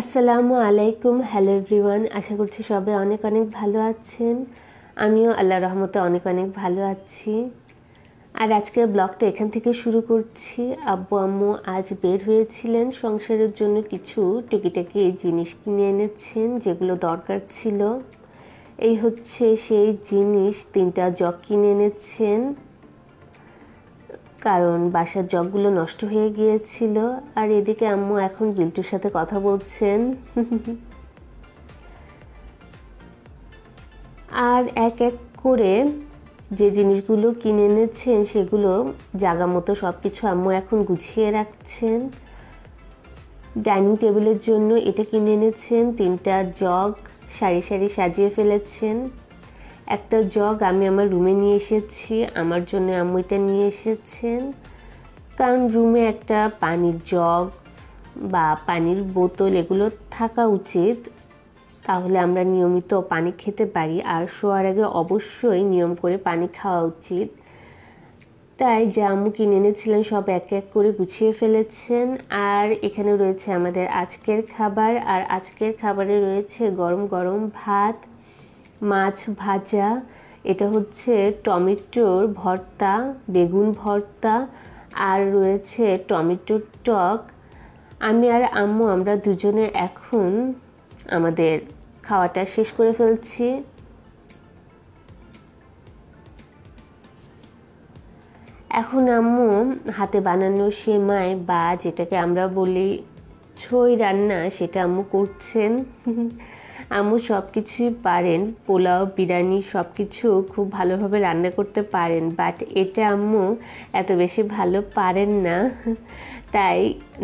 আসসালামু আলাইকুম, hello everyone. আশা করছি সবাই অনেক অনেক ভালো আছেন। আমিও আল্লাহ রহমতে অনেক অনেক ভালো আছি। আর আজকের ব্লগটা এখান থেকে শুরু করছি। আব্বু আম্মু আজ বের হয়েছিলেন সংসারের জন্য কিছু টুকিটাকি জিনিস কিনে এনেছেন, যেগুলো দরকার ছিল। এই হচ্ছে সেই জিনিস, তিনটা জগ কিনে এনেছেন। কারণ বাসার জগগুলো নষ্ট হয়ে গিয়েছিল। আর এদিকে আম্মু এখন বিল্টুর সাথে কথা বলছেন। আর এক এক করে যে জিনিসগুলো কিনে এনেছেন, সেগুলো জাগা মতো সব কিছু আম্মু এখন গুছিয়ে রাখছেন। ডাইনিং টেবিলের জন্য এটা কিনে এনেছেন, তিনটা জগ, সারি সারি সাজিয়ে ফেলেছেন। একটা জগ আমি আমার রুমে নিয়ে এসেছি। আমার জন্য আম্মু এটা নিয়ে এসেছেন। কারণ রুমে একটা পানির জগ বা পানির বোতল এগুলো থাকা উচিত। তাহলে আমরা নিয়মিত পানি খেতে পারি। আর শোয়ার আগে অবশ্যই নিয়ম করে পানি খাওয়া উচিত। তাই যে আম্মু কিনে এনেছিলেন সব এক এক করে গুছিয়ে ফেলেছেন। আর এখানে রয়েছে আমাদের আজকের খাবার। আর আজকের খাবারে রয়েছে গরম গরম ভাত। মাছ ভাজা, এটা হচ্ছে টমেটোর ভর্তা, বেগুন ভর্তা, আর রয়েছে টমেটোর টক। আমি আর আম্মু, আমরা দুজনে এখন আমাদের খাওয়াটা শেষ করে ফেলছি। এখন আম্মু, হাতে বানানো সেমাই বা যেটাকে আমরা বলি, ছই রান্না, সেটা আম্মু করছেন। আম্মু সব কিছুই পারেন, পোলাও, বিরিয়ানি সব কিছু খুব ভালোভাবে রান্না করতে পারেন বাট এটা আম্মু এত বেশি ভালো পারেন না। তাই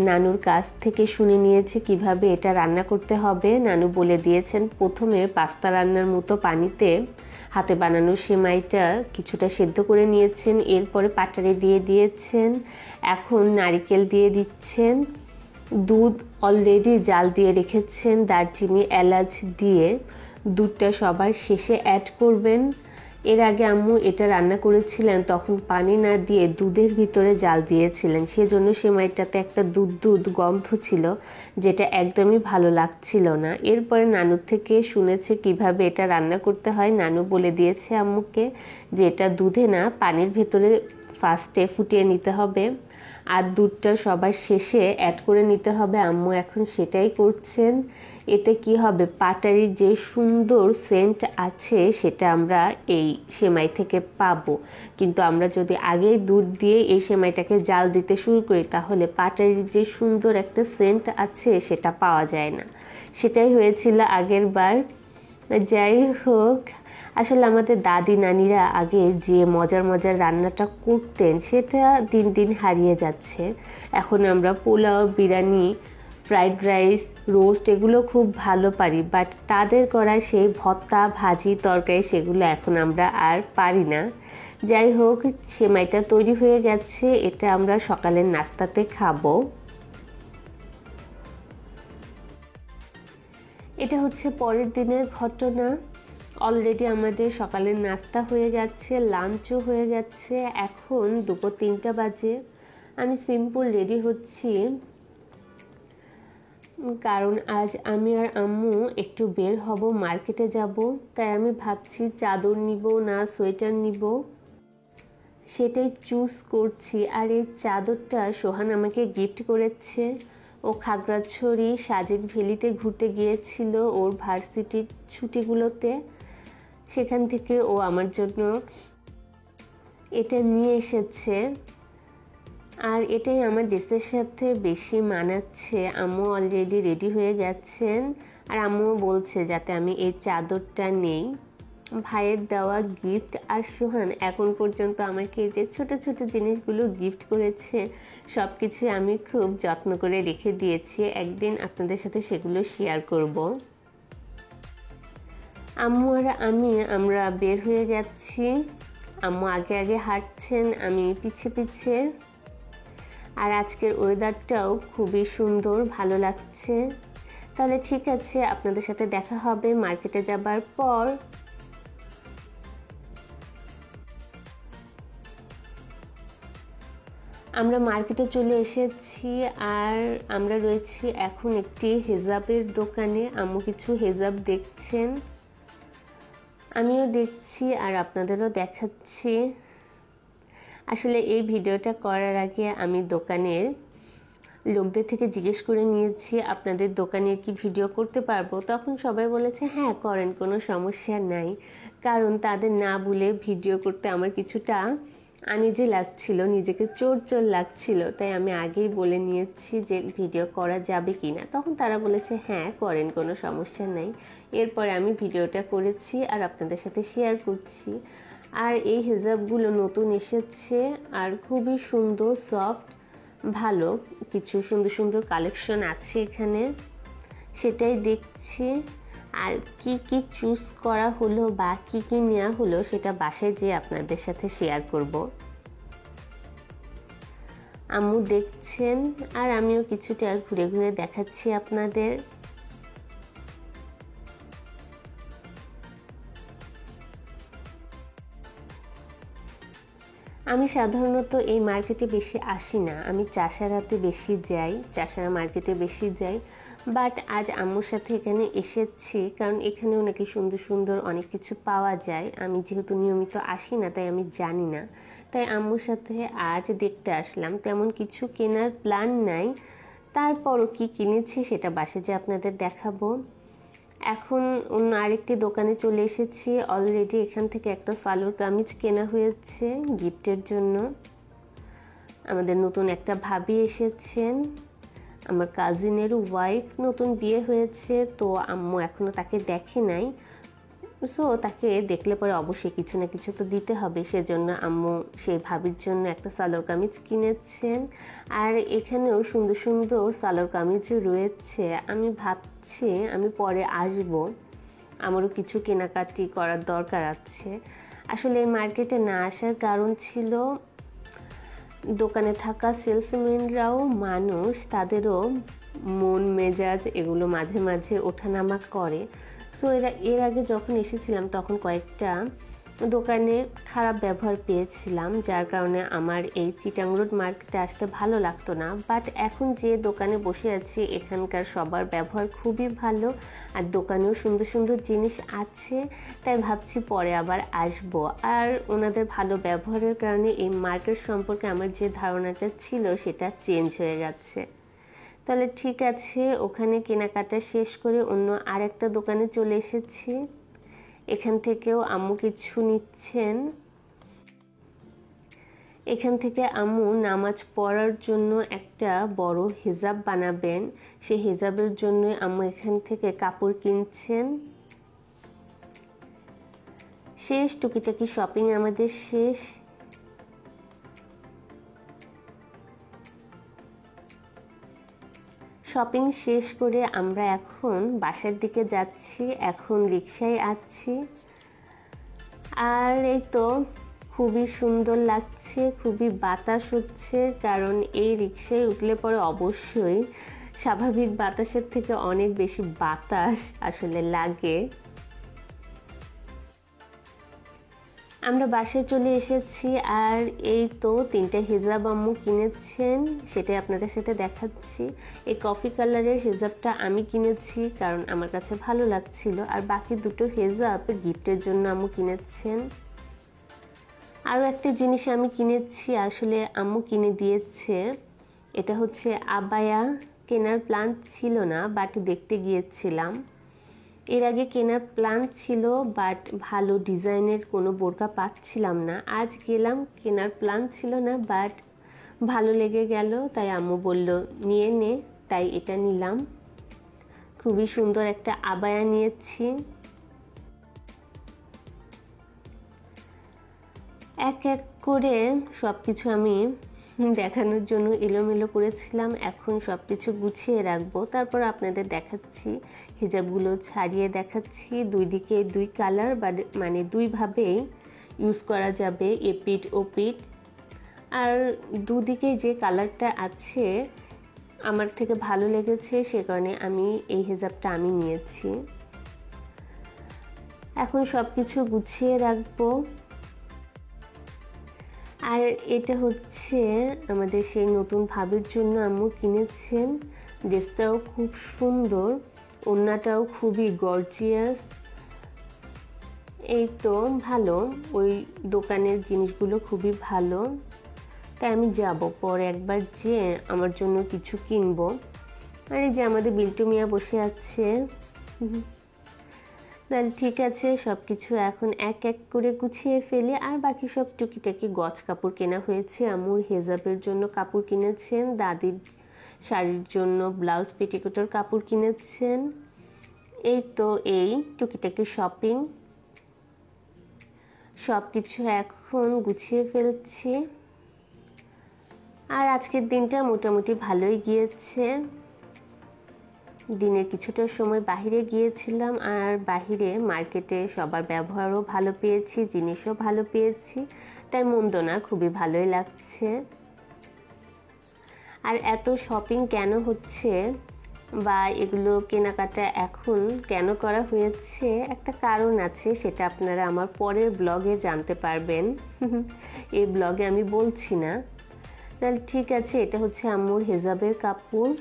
নানুর কাছ থেকে শুনে নিয়েছে কীভাবে এটা রান্না করতে হবে। নানু বলে দিয়েছেন, প্রথমে পাস্তা রান্নার মতো পানিতে হাতে বানানো সেমাইটা কিছুটা সেদ্ধ করে নিয়েছেন, এরপরে পাটারে দিয়ে দিয়েছেন, এখন নারিকেল দিয়ে দিচ্ছেন। দুধ অলরেডি জাল দিয়ে রেখেছেন দারচিনি, এলাচ দিয়ে। দুধটা সবার শেষে অ্যাড করবেন। এর আগে আম্মু এটা রান্না করেছিলেন, তখন পানি না দিয়ে দুধের ভিতরে জাল দিয়েছিলেন। সেজন্য সেমাইটাতে একটা দুধ দুধ গন্ধ ছিল, যেটা একদমই ভালো লাগছিল না। এরপরে নানুর থেকে শুনেছে কীভাবে এটা রান্না করতে হয়। নানু বলে দিয়েছে আম্মুকে যে এটা দুধে না, পানির ভেতরে ফার্স্টে ফুটিয়ে নিতে হবে। আর দুধটা সবার শেষে অ্যাড করে নিতে হবে। আম্মু এখন সেটাই করছেন। এতে কি হবে? পাটারির যে সুন্দর সেন্ট আছে, সেটা আমরা এই সেমাই থেকে পাবো। কিন্তু আমরা যদি আগেই দুধ দিয়ে এই সেমাইটাকে জাল দিতে শুরু করি, তাহলে পাটারির যে সুন্দর একটা সেন্ট আছে, সেটা পাওয়া যায় না। সেটাই হয়েছিল আগের বার। যাই হোক আসলে আমাদের দাদি, নানিরা আগে যে মজার মজার রান্নাটা করতেন, সেটা দিন দিন হারিয়ে যাচ্ছে। এখন আমরা pulao, biryani, fried rice, roast এগুলো খুব ভালো পারি বাট তাদের করা সেই ভত্তা ভাজি, তরকারি সেগুলো এখন আমরা আর পারি না। যাই হোক, সেমাইটা তৈরি হয়ে গেছে, এটা আমরা সকালের নাস্তাতে খাব। এটা হচ্ছে পরের দিনের ঘটনা। অলরেডি আমাদের সকালের নাস্তা হয়ে গেছে লাঞ্চও হয়ে গেছে। এখন দুপুর তিনটা বাজে। আমি সিম্পল রেডি হচ্ছি। কারণ আজ আমি আর আম্মু একটু বের হব মার্কেটে যাব। তাই আমি ভাবছি চাদর নিব না সোয়েটার নিব। সেটাই চুজ করছি। আর এই চাদরটা সোহান আমাকে গিফট করেছে। ও খাগড়াছড়ি, সাজেক ভ্যালিতে ঘুরতে গিয়েছিল ওর ভার্সিটির ছুটিগুলোতে। সেখান থেকে ও আমার জন্য এটা নিয়ে এসেছে। আর এটাই আমার ড্রেসের সাথে বেশি মানাচ্ছে। আম্মু অলরেডি রেডি হয়ে গেছেন। আর আম্মু বলছে যাতে আমি এই চাদরটা নেই। ভাইয়ের দেওয়া গিফট আর সোহান, এখন পর্যন্ত আমাকে যে ছোট ছোট জিনিসগুলো গিফট করেছে সব কিছুই আমি খুব যত্ন করে রেখে দিয়েছি। একদিন আপনাদের সাথে সেগুলো শেয়ার করব। আম্মু আর আমি, আমরা বের হয়ে যাচ্ছি। আম্মু আগে আগে হাঁটছেন, আমি পিছে পিছে। আর আজকের ওয়েদারটাও খুবই সুন্দর, ভালো লাগছে। তাহলে ঠিক আছে, আপনাদের সাথে দেখা হবে মার্কেটে যাবার পর। আমরা মার্কেটে চলে এসেছি, আর আমরা রয়েছি এখন একটি হেজাবের দোকানে। আম্মু কিছু হেজাব দেখছেন। আমিও দেখছি আর আপনাদেরও দেখাচ্ছি। আসলে এই ভিডিওটা করার আগে আমি দোকানের লোকদের থেকে জিজ্ঞেস করে নিয়েছি, আপনাদের দোকানের কি ভিডিও করতে পারব? তখন সবাই বলেছে হ্যাঁ করেন, কোনো সমস্যা নাই। কারণ তাদের না বলে ভিডিও করতে আমার কিছুটা আনিজে লাগছিল, নিজেকে চোর চোর লাগছিল। তাই আমি আগেই বলে নিয়েছি যে ভিডিও করা যাবে কি না। তখন তারা বলেছে হ্যাঁ করেন, কোনো সমস্যা নেই। এরপরে আমি ভিডিওটা করেছি আর আপনাদের সাথে শেয়ার করছি। আর এই হিজাবগুলো নতুন এসেছে আর খুবই সুন্দর সফট ভালো। কিছু সুন্দর সুন্দর কালেকশন আছে এখানে। সেটাই দেখছি। আর কি কি চুজ করা হলো বা কি কি নেওয়া হলো সেটা বাসায় যেয়ে আপনাদের সাথে শেয়ার করব। আম্মু দেখছেন আর আমিও কিছুটা ঘুরে ঘুরে দেখাচ্ছি আপনাদের। আমি সাধারণত এই মার্কেটে বেশি আসি না। আমি চাষারাতে বেশি যাই, চাষারা মার্কেটে বেশি যাই। বাট আজ আম্মুর সাথে এখানে এসেছি, কারণ এখানেও নাকি সুন্দর সুন্দর অনেক কিছু পাওয়া যায়। আমি যেহেতু নিয়মিত আসি না, তাই আমি জানি না। তাই আম্মুর সাথে আজ দেখতে আসলাম। তেমন কিছু কেনার প্ল্যান নাই। তারপরও কি কিনেছি সেটা বাসে যে আপনাদের দেখাবো। এখন অন্য আরেকটি দোকানে চলে এসেছি। অলরেডি এখান থেকে একটা সালোয়ার কামিজ কেনা হয়েছে গিফটের জন্য। আমাদের নতুন একটা ভাবি এসেছেন। আমার কাজিনের ওয়াইফ নতুন বিয়ে হয়েছে, তো আম্মু এখনও তাকে দেখে নাই। সো তাকে দেখলে পরে অবশ্যই কিছু না কিছু তো দিতে হবে। সেজন্য আম্মু সেই ভাবির জন্য একটা সালোয়ার কামিজ কিনেছেন। আর এখানেও সুন্দর সুন্দর সালোয়ার কামিজ রয়েছে। আমি ভাবছি আমি পরে আসব। আমারও কিছু কেনাকাটি করার দরকার আছে। আসলে এই মার্কেটে না আসার কারণ ছিল দোকানে থাকা সেলসম্যানরাও মানুষ, তাদেরও মন, মেজাজ এগুলো মাঝে মাঝে ওঠানামা করে। সো এরা, এর আগে যখন এসেছিলাম, তখন কয়েকটা দোকানে খারাপ ব্যবহার পেয়েছিলাম, যার কারণে আমার এই চিটাং রোড মার্কেটে আসতে ভালো লাগতো না। বাট এখন যে দোকানে বসে আছি, এখানকার সবার ব্যবহার খুবই ভালো আর দোকানেও সুন্দর সুন্দর জিনিস আছে, তাই ভাবছি পরে আবার আসব। আর ওনাদের ভালো ব্যবহারের কারণে এই মার্কেট সম্পর্কে আমার যে ধারণাটা ছিল, সেটা চেঞ্জ হয়ে যাচ্ছে। তাহলে ঠিক আছে, ওখানে কেনাকাটা শেষ করে অন্য আরেকটা দোকানে চলে এসেছি। এখান থেকেও আম্মু কিছু নিচ্ছেন। এখান থেকে আম্মু নামাজ পড়ার জন্য একটা বড় হিজাব বানাবেন। সেই হিজাবের জন্য আম্মু এখান থেকে কাপড় কিনছেন। শেষ টুকিটাকি শপিং আমাদের শেষ। শপিং শেষ করে আমরা এখন বাসার দিকে যাচ্ছি, এখন রিক্সায় আছি। আর এই তো খুবই সুন্দর লাগছে, খুবই বাতাস হচ্ছে, কারণ এই রিক্সায় উঠলে পরে অবশ্যই স্বাভাবিক বাতাসের থেকে অনেক বেশি বাতাস আসলে লাগে। আমরা বাসায় চলে এসেছি আর এই তো তিনটা হিজাব আম্মু কিনেছেন, সেটাই আপনাদের সাথে দেখাচ্ছি। এই কফি কালারের হিজাবটা আমি কিনেছি কারণ আমার কাছে ভালো লাগছিল। আর বাকি দুটো হেজাব গিফটের জন্য আম্মু কিনেছেন। আরও একটা জিনিস আমি কিনেছি, আসলে আম্মু কিনে দিয়েছে। এটা হচ্ছে আবায়া কেনার প্ল্যান ছিল না, বাট দেখতে গিয়েছিলাম। এর আগে কেনার প্ল্যান ছিল বাট ভালো ডিজাইনের কোনো বোরকা পাচ্ছিলাম না। আজ গেলাম, কেনার প্ল্যান ছিল না বাট ভালো লেগে গেল, তাই আম্মু বলল, নিয়ে নে। তাই এটা নিলাম। খুবই সুন্দর একটা আবায়া নিয়েছি। এক এক করে সব কিছু আমি দেখানোর জন্য এলোমেলো করেছিলাম। এখন সব কিছু গুছিয়ে রাখব। তারপর আপনাদের দেখাচ্ছি, হিজাবগুলো ছাড়িয়ে দেখাচ্ছি। দুই দিকে দুই কালার বা মানে দুইভাবেই ইউজ করা যাবে এপিট ওপিট আর দুদিকে যে কালারটা আছে, আমার থেকে ভালো লেগেছে, সে কারণে আমি এই হিজাবটা আমি নিয়েছি। এখন সব কিছু গুছিয়ে রাখব। আর এটা হচ্ছে আমাদের সেই নতুন ভাবের জন্য আম্মু কিনেছেন। ড্রেসটাও খুব সুন্দর ওড়নাটাও খুবই গর্জিয়াস এই তো ভালো, ওই দোকানের জিনিসগুলো খুবই ভালো। তাই আমি যাব পরে একবার যেয়ে আমার জন্য কিছু কিনবো। আর এই যে আমাদের বিল্টু মিয়া বসে আছে। ঠিক আছে সব কিছু এখন এক এক করে গুছিয়ে ফেলে। আর বাকি সব টুকিটাকি গছ কাপড় কেনা হয়েছে। আমুর হেজাবের জন্য কাপড় কিনেছেন, দাদির শাড়ির জন্য ব্লাউজ, পেটিকোটের কাপড় কিনেছেন। এই তো এই টুকিটাকি শপিং। সব কিছু এখন গুছিয়ে ফেলছি। আর আজকের দিনটা মোটামুটি ভালোই গিয়েছে। দিনের কিছুটা সময় বাহিরে গিয়েছিলাম আর বাহিরে মার্কেটে সবার ব্যবহারও ভালো পেয়েছি, জিনিসও ভালো পেয়েছি, তাই মন্দ না, খুবই ভালোই লাগছে। আর এত শপিং কেন হচ্ছে বা এগুলো কেনাকাটা এখন কেন করা হয়েছে? একটা কারণ আছে, সেটা আপনারা আমার পরের ব্লগে জানতে পারবেন। এই ব্লগে আমি বলছি না। তাহলে ঠিক আছে, এটা হচ্ছে আম্মুর হেজাবের কাপড়।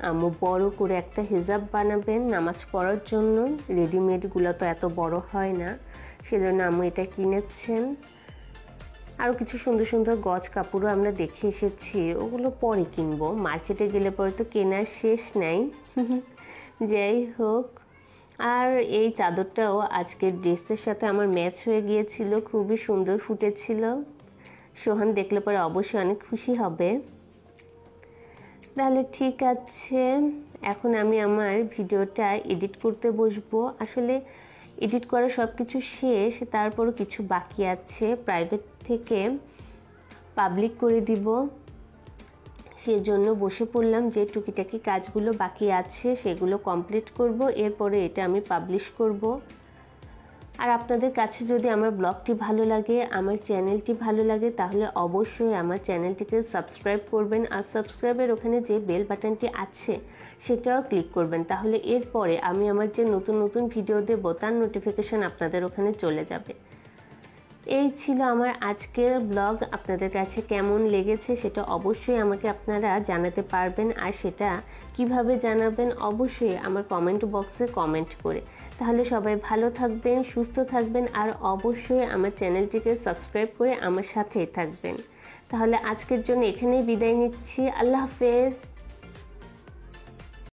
আম্মু বড় করে একটা হিজাব বানাবেন, নামাজ পড়ার জন্য। রেডিমেডগুলো তো এত বড় হয় না, সেজন্য আম্মু এটা কিনেছেন। আরও কিছু সুন্দর সুন্দর গজ কাপড়ও আমরা দেখে এসেছি, ওগুলো পরে কিনবো। মার্কেটে গেলে পরে তো কেনার শেষ নাই। যাই হোক, আর এই চাদরটাও আজকের ড্রেসের সাথে আমার ম্যাচ হয়ে গিয়েছিল, খুবই সুন্দর ফুটেছিল। সোহান দেখলে পরে অবশ্যই অনেক খুশি হবে। তাহলে ঠিক আছে। এখন আমি আমার ভিডিওটা এডিট করতে বসবো। আসলে এডিট করা সব কিছু শেষ, তারপরও কিছু বাকি আছে। প্রাইভেট থেকে পাবলিক করে দিব। সেজন্য বসে পড়লাম যে টুকিটাকি কাজগুলো বাকি আছে, সেগুলো কমপ্লিট করব। এরপরে এটা আমি পাবলিশ করব। আর আপনাদের কাছে যদি আমার ব্লগটি ভালো লাগে, আমার চ্যানেলটি ভালো লাগে, তাহলে অবশ্যই আমার চ্যানেলটিকে সাবস্ক্রাইব করবেন। আর সাবস্ক্রাইবের ওখানে যে বেল বাটনটি আছে, সেটাও ক্লিক করবেন। তাহলে এরপরে আমি আমার যে নতুন নতুন ভিডিও দেবো, তার নোটিফিকেশান আপনাদের ওখানে চলে যাবে। এই ছিল আমার আজকের ব্লগ আপনাদের কাছে কেমন লেগেছে সেটা অবশ্যই আমাকে আপনারা জানাতে পারবেন। আর সেটা কীভাবে জানাবেন অবশ্যই আমার কমেন্ট বক্সে কমেন্ট করে। তাহলে সবাই ভালো থাকবেন, সুস্থ থাকবেন, আর অবশ্যই আমার চ্যানেলটিকে সাবস্ক্রাইব করে আমার সাথেই থাকবেন। তাহলে আজকের জন্য এখানেই বিদায় নিচ্ছি। আল্লাহ হাফেজ।